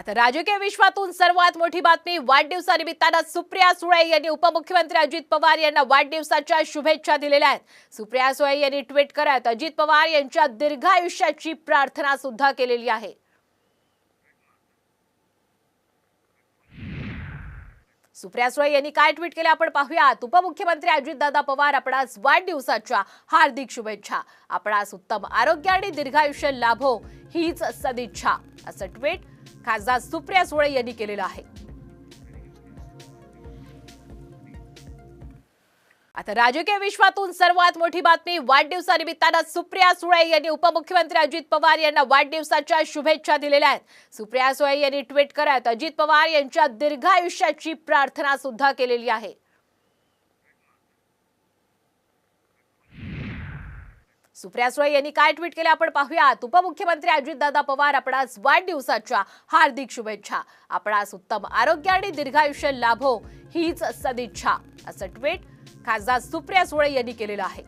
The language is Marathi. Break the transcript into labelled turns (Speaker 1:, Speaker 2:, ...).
Speaker 1: आता राजकीय विश्वातून सर्वात मोठी बातमी वाढदिवसानिमित्तानं सुप्रिया सुळे यांनी उपमुख्यमंत्री अजित पवार यांना वाढदिवसाच्या शुभेच्छा दिलेल्या आहेत. सुप्रिया सुळे यांनी ट्विट करत अजित पवार यांच्या दीर्घायुष्याची प्रार्थना सुद्धा केलेली आहे. सुप्रिया सुळे यांनी काय ट्विट केले आपण पाहूयात. उपमुख्यमंत्री अजितदादा पवार आपणास वाढदिवसाच्या हार्दिक शुभेच्छा. आपणास उत्तम आरोग्य आणि दीर्घायुष्य लाभो हीच सदिच्छा. असं ट्विट खासदार सुप्रिया सुळे यांनी केलेलं आहे. आता राजकीय विश्वातून सर्वात मोठी बातमी वाढदिवसानिमित्तानं सुप्रिया सुळे यांनी उपमुख्यमंत्री अजित पवार यांना वाढदिवसाच्या शुभेच्छा दिलेल्या आहेत. सुप्रिया सुळे यांनी ट्विट करत अजित पवार यांच्या दीर्घायुष्याची प्रार्थना सुद्धा केलेली आहे. सुप्रिया सुळे यांनी काय ट्विट केले आपण पाहूयात. उपमुख्यमंत्री अजितदादा पवार आपणास वाढदिवसाच्या हार्दिक शुभेच्छा. आपणास उत्तम आरोग्य आणि दीर्घायुष्य लाभो हीच सदिच्छा असं ट्विट खासदार सुप्रिया सुळे यांनी केलेलं आहे.